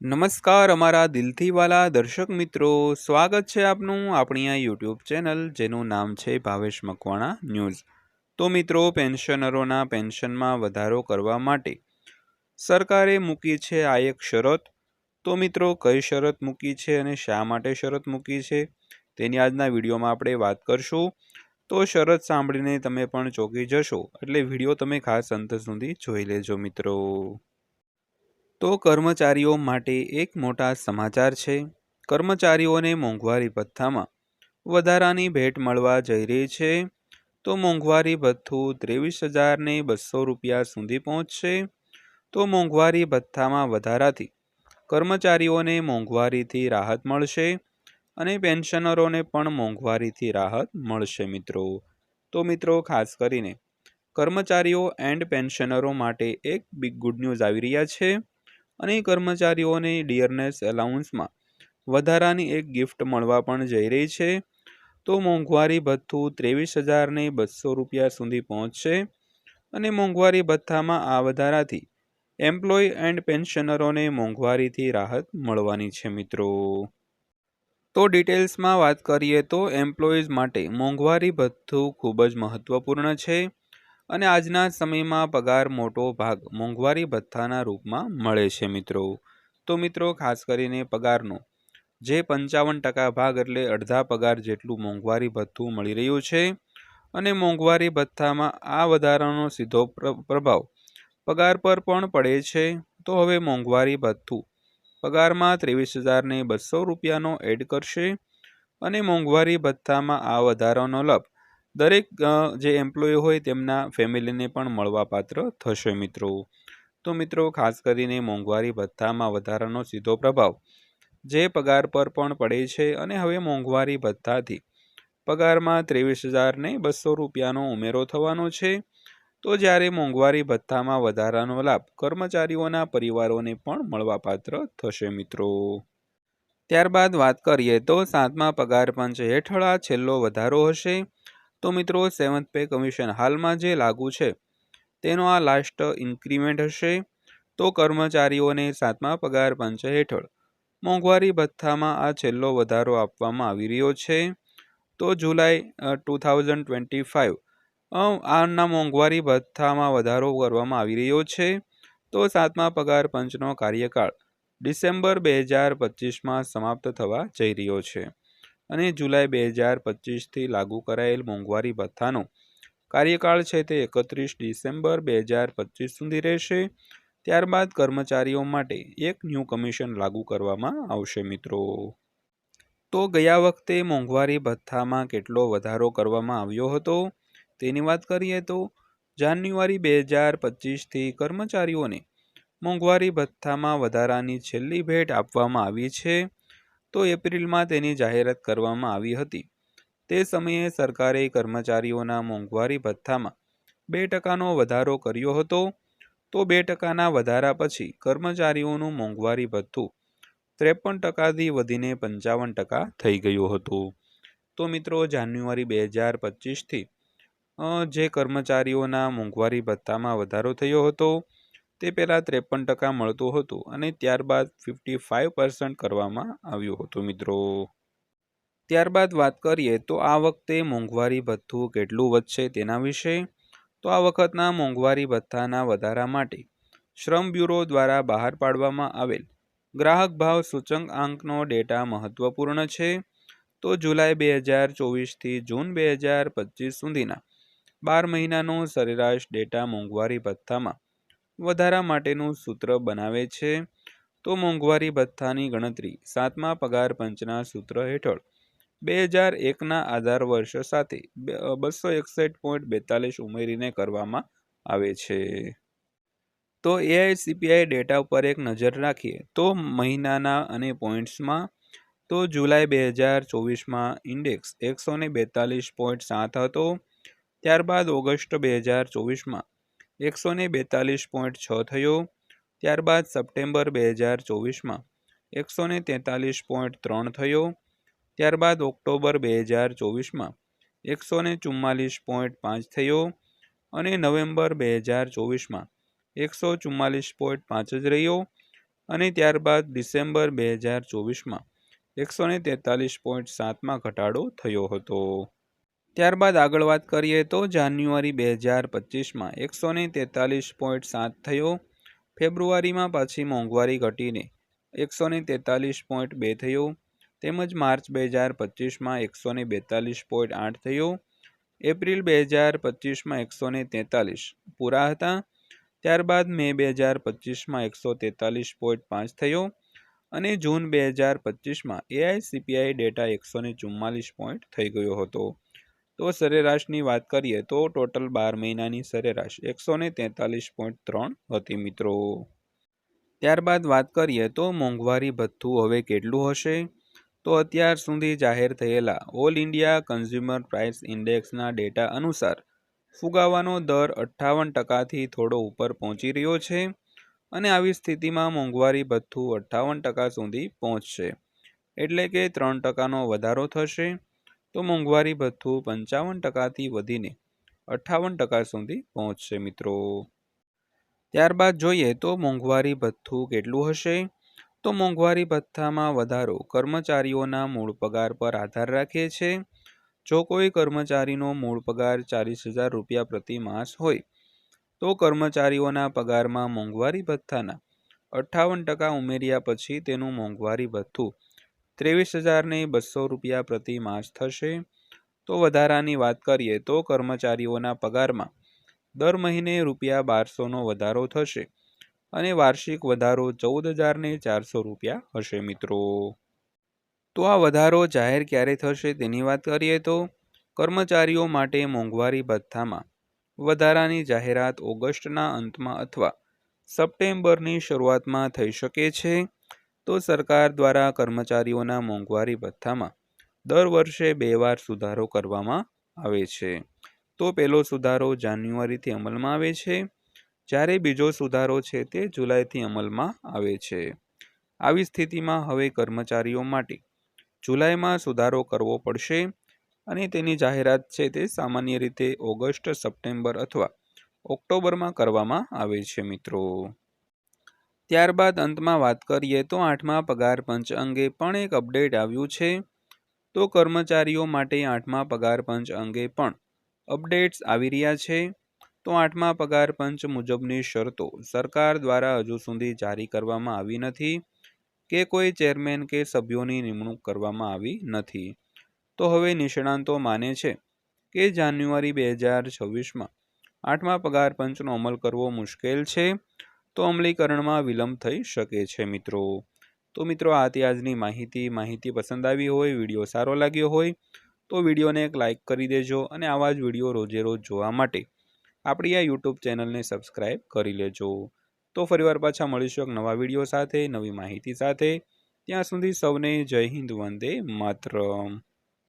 નમસ્કાર અમારા દિલથી વાલા દર્શક મિત્રો. સ્વાગત છે આપનું આપણી આ યુટ્યુબ ચેનલ જેનું નામ છે ભાવેશ મકવાણા ન્યૂઝ. તો મિત્રો, પેન્શનરોના પેન્શનમાં વધારો કરવા માટે સરકારે મૂકી છે આ એક શરત. તો મિત્રો, કઈ શરત મૂકી છે અને શા માટે શરત મૂકી છે? તેની આજના વિડીયોમાં આપણે વાત કરશું. તો શરત સાંભળીને તમે પણ ચોંકી જશો. એટલે વીડિયો તમે ખાસ અંત સુધી જોઈ લેજો મિત્રો. તો કર્મચારીઓ માટે એક મોટા સમાચાર છે. કર્મચારીઓને મોંઘવારી ભથ્થામાં વધારાની ભેટ મળવા જઈ રહી છે. તો મોંઘવારી ભથ્થું ત્રેવીસ હજારને બસો રૂપિયા સુધી પહોંચશે. તો મોંઘવારી ભથ્થામાં વધારાથી કર્મચારીઓને મોંઘવારીથી રાહત મળશે અને પેન્શનરોને પણ મોંઘવારીથી રાહત મળશે મિત્રો. તો મિત્રો, ખાસ કરીને કર્મચારીઓ એન્ડ પેન્શનરો માટે એક બિગ ગુડ ન્યૂઝ આવી રહ્યા છે. અને કર્મચારીઓને ડિયરનેસ એલાઉન્સમાં વધારાની એક ગિફ્ટ મળવા પણ જઈ રહી છે. તો મોંઘવારી ભથ્થું ત્રેવીસ હજારને બસો રૂપિયા સુધી પહોંચશે અને મોંઘવારી ભથ્થામાં આ વધારાથી એમ્પ્લોય એન્ડ પેન્શનરોને મોંઘવારીથી રાહત મળવાની છે મિત્રો. તો ડિટેલ્સમાં વાત કરીએ તો એમ્પ્લોઈઝ માટે મોંઘવારી ભથ્થું ખૂબ જ મહત્ત્વપૂર્ણ છે. અને આજના સમયમાં પગાર મોટો ભાગ મોંઘવારી ભથ્થાના રૂપમાં મળે છે મિત્રો. તો મિત્રો, ખાસ કરીને પગારનો. જે પંચાવન ટકા ભાગ એટલે અડધા પગાર જેટલું મોંઘવારી ભથ્થું મળી રહ્યું છે અને મોંઘવારી ભથ્થામાં આ વધારાનો સીધો પ્રભાવ પગાર પર પણ પડે છે. તો હવે મોંઘવારી ભથ્થું પગારમાં ત્રેવીસ હજારને બસો રૂપિયાનો એડ કરશે અને મોંઘવારી ભથ્થામાં આ વધારાનો લાભ દરેક જે એમ્પ્લોય હોય તેમના ફેમિલીને પણ મળવાપાત્ર થશે મિત્રો. તો મિત્રો, ખાસ કરીને મોંઘવારી ભથ્થામાં વધારાનો સીધો પ્રભાવ, જે પગાર પર પણ પડે છે અને હવે મોંઘવારી ભથ્થાથી પગારમાં ત્રેવીસ હજારને બસો રૂપિયાનો ઉમેરો થવાનો છે. તો જ્યારે મોંઘવારી ભથ્થામાં વધારાનો લાભ કર્મચારીઓના પરિવારોને પણ મળવાપાત્ર થશે મિત્રો. ત્યારબાદ વાત કરીએ તો સાતમા પગાર પંચ હેઠળ આ છેલ્લો વધારો હશે. તો મિત્રો સેવન્થ પે કમિશન હાલમાં જે લાગુ છે, તેનો આ લાસ્ટ ઇન્ક્રીમેન્ટ હશે. તો કર્મચારીઓને સાતમા પગાર પંચ હેઠળ મોંઘવારી ભથ્થામાં આ છેલ્લો વધારો આપવામાં આવી રહ્યો છે. તો July two thousand twenty five આના મોંઘવારી ભથ્થામાં વધારો કરવામાં આવી રહ્યો છે. તો સાતમા પગાર પંચનો કાર્યકાળ ડિસેમ્બર બે હજાર પચીસમાં સમાપ્ત થવા જઈ રહ્યો છે. અને જુલાઈ બે હજાર પચીસથી લાગુ કરાયેલ મોંઘવારી ભથ્થાનો કાર્યકાળ છે તે એકત્રીસ ડિસેમ્બર બે હજાર પચીસ સુધી રહેશે. ત્યારબાદ કર્મચારીઓ માટે એક ન્યૂ કમિશન લાગુ કરવામાં આવશે મિત્રો. તો ગયા વખતે મોંઘવારી ભથ્થામાં કેટલો વધારો કરવામાં આવ્યો હતો? તેની વાત કરીએ તો જાન્યુઆરી બે હજાર પચીસથી કર્મચારીઓને મોંઘવારી ભથ્થામાં વધારાની છેલ્લી ભેટ આપવામાં આવી છે. તો એપ્રિલમાં તેની જાહેરાત કરવામાં આવી હતી. તે સમયે સરકારે કર્મચારીઓના મોંઘવારી ભથ્થામાં બે ટકાનો વધારો કર્યો હતો. તો બે ટકાના વધારા પછી કર્મચારીઓનું મોંઘવારી ભથ્થું ત્રેપન ટકાથી વધીને પંચાવન ટકા થઈ ગયું હતું. તો મિત્રો, જાન્યુઆરી બે હજાર પચીસથી જે કર્મચારીઓના મોંઘવારી ભથ્થામાં વધારો થયો હતો તે પહેલાં ત્રેપન ટકા મળતું હતું અને ત્યારબાદ ફિફ્ટી ફાઇવ પર્સન્ટ કરવામાં આવ્યું હતું, મિત્રો. ત્યારબાદ વાત કરીએ તો આ વખતે મોંઘવારી ભથ્થું કેટલું વધશે તેના વિશે? તો આ વખતના મોંઘવારી ભથ્થાના વધારા માટે શ્રમ બ્યુરો દ્વારા બહાર પાડવામાં આવેલ ગ્રાહક ભાવ સૂચક આંકનો ડેટા મહત્વપૂર્ણ છે. તો જુલાઈ બે હજાર ચોવીસથી જૂન બે હજાર પચીસ સુધીના બાર મહિનાનો સરેરાશ ડેટા મોંઘવારી ભથ્થામાં વધારા માટેનું સૂત્ર બનાવે છે. તો મોંઘવારી ભથ્થાની ગણતરી, સાતમા પગાર પંચના સૂત્ર હેઠળ. બે હજાર એકના આધાર વર્ષ સાથે બસો એકસઠ પોઈન્ટ બેતાલીસ ઉમેરીને કરવામાં આવે છે. તો એઆઈસીપીઆઈ ડેટા ઉપર એક નજર રાખીએ. તો મહિનાના અને પોઈન્ટ્સમાં, તો જુલાઈ બે હજાર ચોવીસમાં ઇન્ડેક્સ એકસો ને બેતાલીસ પોઈન્ટ સાત હતો. ત્યારબાદ ઓગસ્ટ બે હજાર ચોવીસમાં એકસો ને બેતાલીસ પોઈન્ટ છ થયો. ત્યારબાદ સપ્ટેમ્બર બે હજાર ચોવીસમાં એકસો ને તેતાલીસ પોઈન્ટ ત્રણ થયો. ત્યારબાદ ઓક્ટોબર બે હજાર ચોવીસમાં એકસો ને ચુમ્માલીસ પોઈન્ટ પાંચ થયો અને નવેમ્બર બે હજાર ચોવીસમાં એકસો ચુમ્માલીસ પોઈન્ટ પાંચ જ રહ્યો અને ત્યારબાદ ડિસેમ્બર બે હજાર ચોવીસમાં એકસો ને તેતાલીસ પોઈન્ટ સાતમાં ઘટાડો થયો હતો. ત્યારબાદ આગળ વાત કરીએ તો જાન્યુઆરી બે હજાર પચીસમાં એકસો ને તેતાલીસ પોઈન્ટ સાત થયો. ફેબ્રુઆરીમાં પાછી મોંઘવારી ઘટીને એકસો ને તેતાલીસ પોઈન્ટ બે થયો. તેમજ માર્ચ બે હજાર પચીસમાં એકસો ને બેતાલીસ પોઈન્ટ આઠ થયો. એપ્રિલ બે હજાર પચીસમાં એકસો ને તેતાલીસ પૂરા હતા. ત્યારબાદ મે બે હજાર પચીસમાં એકસો તેતાલીસ પોઈન્ટ પાંચ થયો. અને જૂન બે હજાર પચીસમાં એઆઈસીપીઆઈ ડેટા એકસો ને ચુમ્માલીસ પોઈન્ટ થઈ ગયો હતો. તો સરેરાશની વાત કરીએ તો ટોટલ બાર મહિનાની સરેરાશ એકસો ને તેતાલીસ પોઈન્ટ ત્રણ હતી મિત્રો. ત્યારબાદ વાત કરીએ તો મોંઘવારી ભથ્થું હવે કેટલું હશે? તો અત્યાર સુધી જાહેર થયેલા ઓલ ઇન્ડિયા કન્ઝ્યુમર પ્રાઇસ ઇન્ડેક્સના ડેટા અનુસાર ફુગાવાનો દર અઠ્ઠાવન ટકાથી થોડો ઉપર પહોંચી રહ્યો છે અને આવી સ્થિતિમાં મોંઘવારી ભથ્થું અઠ્ઠાવન ટકા સુધી પહોંચશે. એટલે કે ત્રણ ટકાનો વધારો થશે. તો મોંઘવારી ભથ્થું પંચાવન ટકાથી વધીને અઠ્ઠાવન ટકા સુધી પહોંચશે મિત્રો. ત્યારબાદ જોઈએ તો મોંઘવારી ભથ્થું કેટલું હશે? તો મોંઘવારી ભથ્થામાં વધારો કર્મચારીઓના મૂળ પગાર પર આધાર રાખે છે. જો કોઈ કર્મચારીનો મૂળ પગાર ચાલીસ હજાર રૂપિયા પ્રતિ માસ હોય, તો કર્મચારીઓના પગારમાં મોંઘવારી ભથ્થાના અઠ્ઠાવન ટકા ઉમેર્યા પછી તેનું મોંઘવારી ભથ્થું ત્રેવીસ હજારને બસો રૂપિયા પ્રતિ માસ થશે. તો વધારાની વાત કરીએ તો કર્મચારીઓના પગારમાં દર મહિને રૂપિયા બારસોનો વધારો થશે અને વાર્ષિક વધારો ચૌદ હજારને ચારસો રૂપિયા હશે મિત્રો. તો આ વધારો જાહેર ક્યારે થશે તેની વાત કરીએ તો કર્મચારીઓ માટે મોંઘવારી ભથ્થામાં વધારાની જાહેરાત ઓગસ્ટના અંતમાં અથવા સપ્ટેમ્બરની શરૂઆતમાં થઈ શકે છે. તો સરકાર દ્વારા કર્મચારીઓના મોંઘવારી ભથ્થામાં દર વર્ષે બે વાર સુધારો કરવામાં આવે છે. તો પહેલો સુધારો જાન્યુઆરીથી અમલમાં આવે છે. જ્યારે બીજો સુધારો છે તે જુલાઈથી અમલમાં આવે છે. આવી સ્થિતિમાં હવે કર્મચારીઓ માટે જુલાઈમાં સુધારો કરવો પડશે અને તેની જાહેરાત છે તે સામાન્ય રીતે ઓગસ્ટ, સપ્ટેમ્બર અથવા ઓક્ટોબરમાં કરવામાં આવે છે મિત્રો. ત્યારબાદ અંતમાં વાત કરીએ તો આઠમા પગાર પંચ અંગે પણ એક અપડેટ આવ્યું છે. તો કર્મચારીઓ માટે આઠમા પગાર પંચ અંગે પણ અપડેટ્સ આવી રહ્યા છે. તો આઠમા પગાર પંચ મુજબની શરતો સરકાર દ્વારા હજુ સુધી જારી કરવામાં આવી નથી કે કોઈ ચેરમેન કે સભ્યોની નિમણૂક કરવામાં આવી નથી. તો હવે નિષ્ણાંતો માને છે કે જાન્યુઆરી બે હજાર છવ્વીસમાં આઠમા પગાર પંચનો અમલ કરવો મુશ્કેલ છે. તો અમલીકરણમાં વિલંબ થઈ શકે છે, મિત્રો. તો મિત્રો, આ આજની માહિતી. માહિતી પસંદ આવી હોય, વીડિયો સારો લાગ્યો હોય, તો વિડીયોને એક લાઇક કરી દેજો અને આવા જ વીડિયો રોજે રોજ જોવા માટે. આપણી આ યુટ્યુબ ચેનલને સબસ્ક્રાઈબ કરી લેજો. તો ફરીવાર પાછા મળીશું એક નવા વીડિયો સાથે, નવી માહિતી સાથે. ત્યાં સુધી સૌને જય હિન્દ, વંદે માતરમ.